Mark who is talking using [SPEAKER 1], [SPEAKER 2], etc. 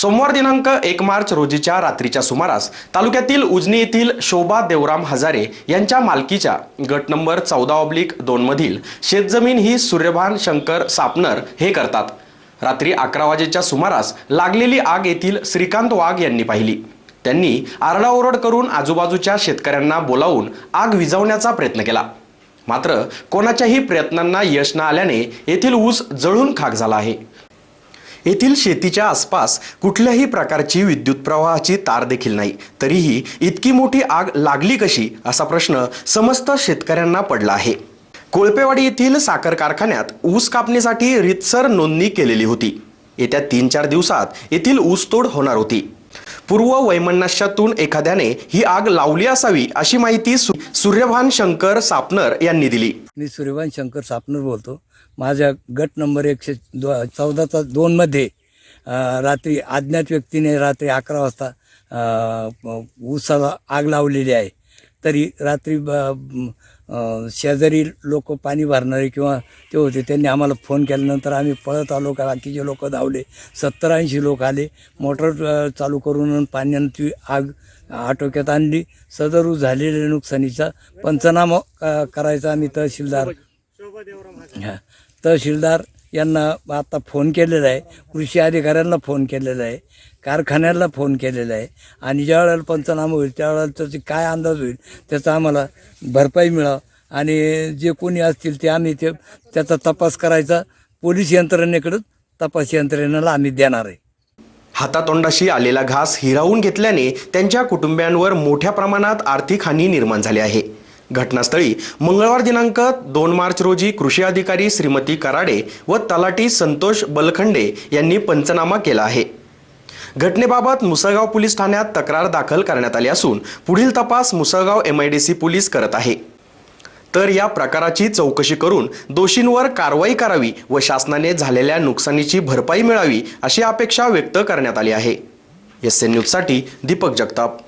[SPEAKER 1] सोमवार दिनांक एक मार्च रोजीच्या रात्रीच्या सुमारास तालुक्यातील उजनी येथील शोभा देवराम हजारे यांच्या मालकीच्या गट नंबर चौदा ऑब्लिक दोन मधील शेतजमीन ही सूर्यभान शंकर सापनर हे करतात. रात्री अकरा वाजेच्या सुमारास लागलेली आग येथील श्रीकांत वाघ यांनी पाहिली. त्यांनी आरडाओरड करून आजूबाजूच्या शेतकऱ्यांना बोलावून आग विझवण्याचा प्रयत्न केला. मात्र कोणाच्याही प्रयत्नांना यश न आल्याने येथील ऊस जळून खाक झाला आहे. येथील शेतीच्या आसपास कुठल्याही प्रकारची विद्युत प्रवाहाची तार देखील नाही. तरीही इतकी मोठी आग लागली कशी? असा प्रश्न समस्त शेतकऱ्यांना पडला आहे. कोळपेवाडी येथील साखर कारखान्यात ऊस कापणीसाठी रितसर नोंदणी केलेली होती. येत्या तीन चार दिवसात येथील ऊसतोड होणार होती. पूर्व वैमनस्यातून एखाद्याने ही आग लावली असावी अशी माहिती सु- सूर्यभान शंकर सापनर यांनी दिली.
[SPEAKER 2] मी सूर्यभान शंकर सापनर बोलतो. माझ्या गट नंबर एकशे चौदाचा दोनमध्ये रात्री अज्ञात व्यक्तीने रात्री अकरा वाजता ऊसाला आग लावलेली आहे. तरी रात्री ब- शेजारी लोक पाणी भरणारे किंवा ते होते त्यांनी आम्हाला फोन केल्यानंतर आम्ही पळत आलो. का बाकीचे लोक धावले. सत्तर ऐंशी लोक आले. मोटर चालू करून पाण्यानं ती आग आटोक्यात आणली. सदर झालेल्या नुकसानीचा पंचनामा करायचा आम्ही तहसीलदार. तहसीलदार यांना आता फोन केलेला आहे. कृषी अधिकाऱ्यांना फोन केलेला आहे. कारखान्याला फोन केलेला आहे. आणि ज्या वेळेला पंचनामा होईल त्यावेळेला त्याचे काय अंदाज होईल त्याचा आम्हाला भरपाई मिळावं. आणि जे कोणी असतील ते आम्ही ते त्याचा तपास करायचा. पोलीस यंत्रणेकडं तपास यंत्रणेला आम्ही देणार आहे.
[SPEAKER 1] हातातोंडाशी आलेला घास हिरावून घेतल्याने त्यांच्या कुटुंबियांवर मोठ्या प्रमाणात आर्थिक हानी निर्माण झाली आहे. घटनास्थळी मंगळवार दिनांक दोन मार्च रोजी कृषी अधिकारी श्रीमती कराडे व तलाटी संतोष बलखंडे यांनी पंचनामा केला आहे. घटनेबाबत मुसळगाव पोलीस ठाण्यात तक्रार दाखल करण्यात आली असून पुढील तपास मुसळगाव सी पोलीस करत आहे. तर या प्रकाराची चौकशी करून दोषींवर कारवाई करावी व शासनाने झालेल्या नुकसानीची भरपाई मिळावी अशी अपेक्षा व्यक्त करण्यात आली आहे. एस एन न्यूजसाठी दीपक जगताप.